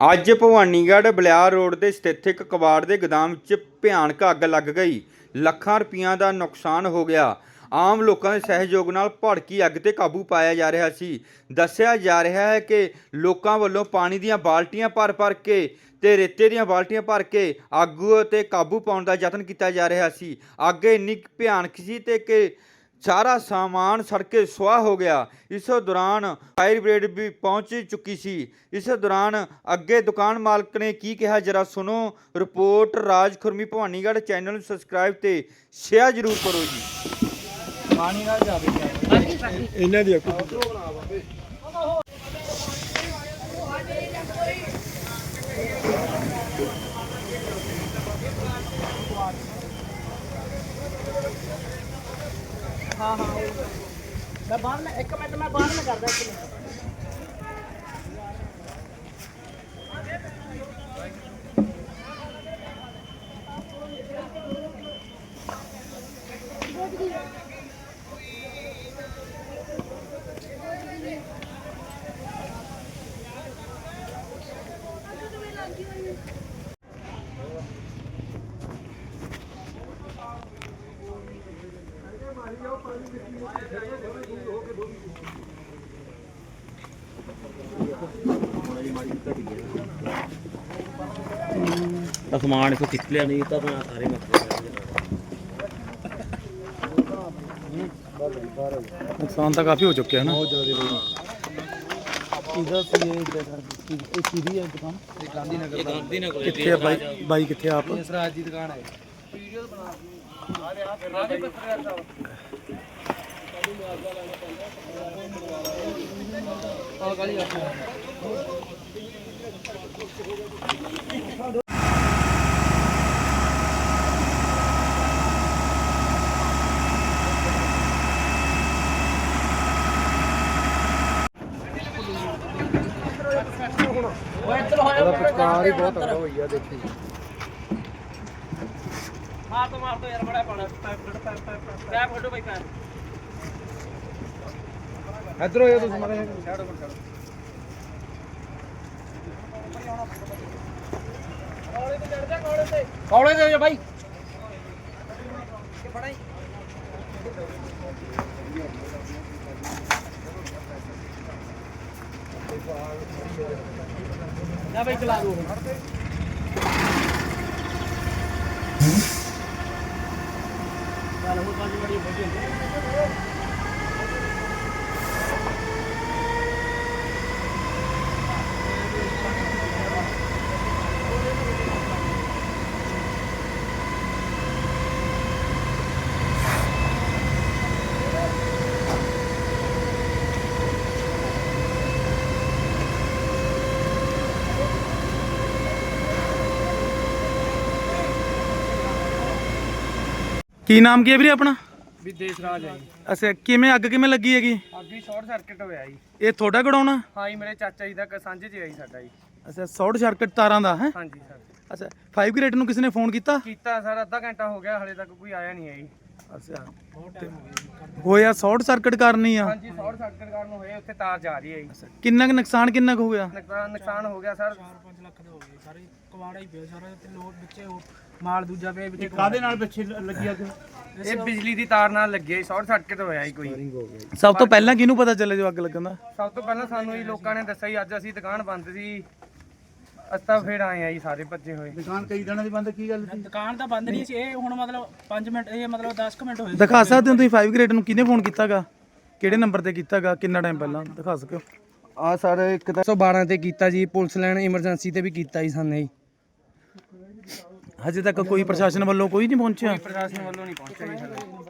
ਅੱਜ ਭਵਾਨੀਗੜ੍ਹ ਬਲਿਆਰ ਰੋਡ ਤੇ ਸਥਿਤ ਇੱਕ ਕਬਾੜ ਦੇ ਗੋਦਾਮ ਵਿੱਚ ਭਿਆਨਕ ਅੱਗ ਲੱਗ ਗਈ। ਲੱਖਾਂ ਰੁਪਈਆਂ ਦਾ ਨੁਕਸਾਨ ਹੋ ਗਿਆ। ਆਮ ਲੋਕਾਂ ਦੇ ਸਹਿਯੋਗ ਨਾਲ ਭੜਕੀ ਅੱਗ ਤੇ ਕਾਬੂ ਪਾਇਆ ਜਾ ਰਿਹਾ ਸੀ। ਦੱਸਿਆ ਜਾ ਰਿਹਾ ਹੈ ਕਿ ਲੋਕਾਂ ਵੱਲੋਂ ਪਾਣੀ ਦੀਆਂ ਬਾਲਟੀਆਂ ਭਰ ਭਰ ਕੇ ਤੇ ਰੇਤੇ ਦੀਆਂ ਬਾਲਟੀਆਂ ਭਰ ਕੇ ਆਗੂ ਤੇ ਕਾਬੂ ਪਾਉਣ ਦਾ ਯਤਨ ਕੀਤਾ ਜਾ ਰਿਹਾ ਸੀ। ਅੱਗ ਇੰਨੀ ਭਿਆਨਕ ਸੀ ਤੇ ਕਿ ਸਾਰਾ ਸਾਮਾਨ ਸੜ ਕੇ ਸੁਆਹ ਹੋ ਗਿਆ। ਇਸ ਦੌਰਾਨ ਫਾਇਰ ਬ੍ਰਿਗੇਡ ਵੀ ਪਹੁੰਚ ਚੁੱਕੀ ਸੀ। ਇਸ ਦੌਰਾਨ ਅੱਗੇ ਦੁਕਾਨ ਮਾਲਕ ਨੇ ਕੀ ਕਿਹਾ, ਜਰਾ ਸੁਣੋ। ਰਿਪੋਰਟ ਰਾਜ ਖੁਰਮੀ ਭਵਾਨੀਗੜ੍ਹ ਚੈਨਲ ਨੂੰ ਸਬਸਕ੍ਰਾਈਬ ਤੇ ਸ਼ੇਅਰ ਜ਼ਰੂਰ ਕਰੋ ਜੀ। ਇਹਨਾਂ ਦੀ ਹਾਂ ਹਾਂ ਮੈਂ ਬਾਅਦ ਮੈਂ ਇੱਕ ਮਿੰਟ ਮੈਂ ਬਾਅਦ ਮੈਂ ਕਰਦਾ ਇੱਕ ਮਿੰਟ। ਤਾਂ ਸਮਾਨ ਇਥੋਂ ਖਿੱਚ ਲਿਆ ਨਹੀਂ ਤਾਂ ਮੈਂ ਸਾਰੇ ਮਸਲੇ ਨੁਕਸਾਨ ਤਾਂ ਕਾਫੀ ਹੋ ਚੁੱਕਿਆ ਹੈ ਨਾ। ਇਹਦਾ ਸੀ ਇਹ ਇਹ ਕਿਹਦੀ ਹੈ ਦੁਕਾਨ? ਇਹ ਗਾਂਧੀ ਨਗਰ ਕਿੱਥੇ ਆ ਬਾਈ? ਬਾਈ ਕਿੱਥੇ ਆ ਆਪ? ਸਰਾਜ ਦੀ ਦੁਕਾਨ ਹੈ। ਉਹਦਾ ਪਚਕਾਰ ਹੀ ਬਹੁਤ ਤਗੜਾ ਹੋਈ ਆ, ਦੇਖੀ। ਹਾਂ ਮਾਰ ਦੋ ਯਾਰ, ਬੜਾ ਪਾਣਾ ਪੈਪ ਫੋਟੋ ਭਾਈ ਪੈਪ ਇੱਧਰ ਹੋ ਜਾ ਤੁਸੀਂ ਮਾਰੇ ਕੌੜੇ ਦੇ ਜਾ ਭਾਈ ਨਾ ਭਾਈ ਚਲਾ ਦੋ। ਚੱਲ ਹੁਣ ਪੰਜ ਬੜੀ ਬੜੀ ਕੀ ਨਾਮ ਕੀ ਹੈ ਵੀਰੇ ਆਪਣਾ? ਵੀ ਦੇਸ਼ ਰਾਜ ਹੈ ਜੀ। ਅੱਛਾ ਕਿਵੇਂ ਅੱਗ ਕਿਵੇਂ ਲੱਗੀ ਹੈਗੀ? ਅੱਗੇ ਸ਼ਾਰਟ ਸਰਕਟ ਹੋਇਆ ਜੀ। ਇਹ ਤੁਹਾਡਾ ਗੜਾਉਣਾ ਹਾਂ ਜੀ ਮੇਰੇ ਚਾਚਾ ਜੀ ਦਾ ਕ- ਸਾਂਝੇ ਚ ਹੈ ਜੀ ਸਾਡਾ ਜੀ। ਅੱਛਾ ਸ਼ਾਰਟ ਸਰਕਟ ਤਾਰਾਂ ਦਾ ਹੈ? ਹਾਂਜੀ ਸਰ ਅੱਛਾ 5 ਗ੍ਰੇਡ ਨੂੰ ਕਿਸੇ ਨੇ ਫੋਨ ਕੀਤਾ? ਕੀਤਾ ਸਰ ਅੱਧਾ ਘੰਟਾ ਹੋ ਗਿਆ ਹਲੇ ਤੱਕ ਕੋਈ ਆਇਆ ਨਹੀਂ ਹੈ ਜੀ। ਅੱਛਾ। ਹੋਇਆ ਸ਼ਾਰਟ ਸਰਕਟ ਕਰਨੀ ਆ? ਹਾਂਜੀ ਸ਼ਾਰਟ ਸਰਕਟ ਕਾਰਨ ਹੋਏ ਉੱਥੇ ਤਾਰ ਜਾ ਰਹੀ ਹੈ ਜੀ। ਕਿੰਨਾ ਕੁ ਨੁਕਸਾਨ ਕਿੰਨਾ ਕੁ ਹੋ ਗਿਆ? ਨੁਕਸਾਨ ਨੁਕਸਾਨ ਹੋ ਗਿਆ ਸਰ। 4-5 ਲੱਖ ਦਾ ਹੋ ਗਿਆ ਸਾਰੇ ਕਵਾੜਾ ਹੀ ਪਿਆ ਸਾਰਾ ਤੇ ਲੋਡ ਵਿੱਚੇ ਉਹ ਮਾਲ ਦੂਜਾ ਪਿਆ ਵਿੱਚ ਕਾਦੇ ਨਾਲ ਪਿੱਛੇ ਲੱਗੀ ਅੱਗ? ਇਹ ਬਿਜਲੀ ਦੀ ਤਾਰ ਨਾਲ ਲੱਗੀ ਸ਼ਾਰਟ ਸਰਕਟ ਹੋਇਆ ਜੀ ਕੋਈ। ਸਭ ਤੋਂ ਪਹਿਲਾਂ ਕਿਹਨੂੰ ਪਤਾ ਚੱਲੇ ਜੋ ਅੱਗ ਲੱਗਣ ਦਾ? ਸਭ ਤੋਂ ਪਹਿਲਾਂ ਸਾਨੂੰ ਹੀ ਲੋਕਾਂ ਨੇ ਦੱਸਿਆ ਜੀ ਅੱਜ ਅਸੀਂ ਦੁਕਾਨ ਬੰਦ ਸੀ। ਅਸਤਾ ਫੇਰ ਆਏ ਆ ਜੀ ਸਾਰੇ ਭੱਜੇ ਹੋਏ। ਦੁਕਾਨ ਕਈ ਦਿਨਾਂ ਦੀ ਬੰਦ ਕੀ ਗੱਲ ਸੀ? ਦੁਕਾਨ ਤਾਂ ਬੰਦ ਨਹੀਂ ਸੀ ਇਹ ਹੁਣ ਮਤਲਬ 5 ਮਿੰਟ ਇਹ ਮਤਲਬ 10 ਕੁ ਮਿੰਟ ਹੋਏ ਦਿਖਾ ਸਕਦੇ ਹੋ ਤੁਸੀਂ 5 ਗ੍ਰੇਡ ਨੂੰ ਕਿਹਨੇ ਫੋਨ ਕੀਤਾਗਾ? ਕਿਹੜੇ ਨੰਬਰ ਤੇ ਕੀਤਾਗਾ? ਕਿੰਨਾ ਟਾਈਮ ਪਹਿਲਾਂ? ਦਿਖਾ ਸਕੋ। ਆ ਸਰ ਇੱਕ ਤਾਂ 112 ਤੇ ਕੀਤਾ ਜੀ ਪੁਲਿਸ ਲਾਈਨ ਐਮਰਜੈਂਸੀ ਤੇ ਵੀ ਕੀਤਾ ਜੀ ਸਾਨੇ ਜੀ। ਹਜੇ ਤੱਕ ਕੋਈ ਪ੍ਰਸ਼ਾਸਨ ਵੱਲੋਂ ਕੋਈ ਨਹੀਂ ਪਹੁੰਚਿਆ? ਪ੍ਰਸ਼ਾਸਨ ਵੱਲੋਂ ਨਹੀਂ ਪਹੁੰਚਿਆ ਜੀ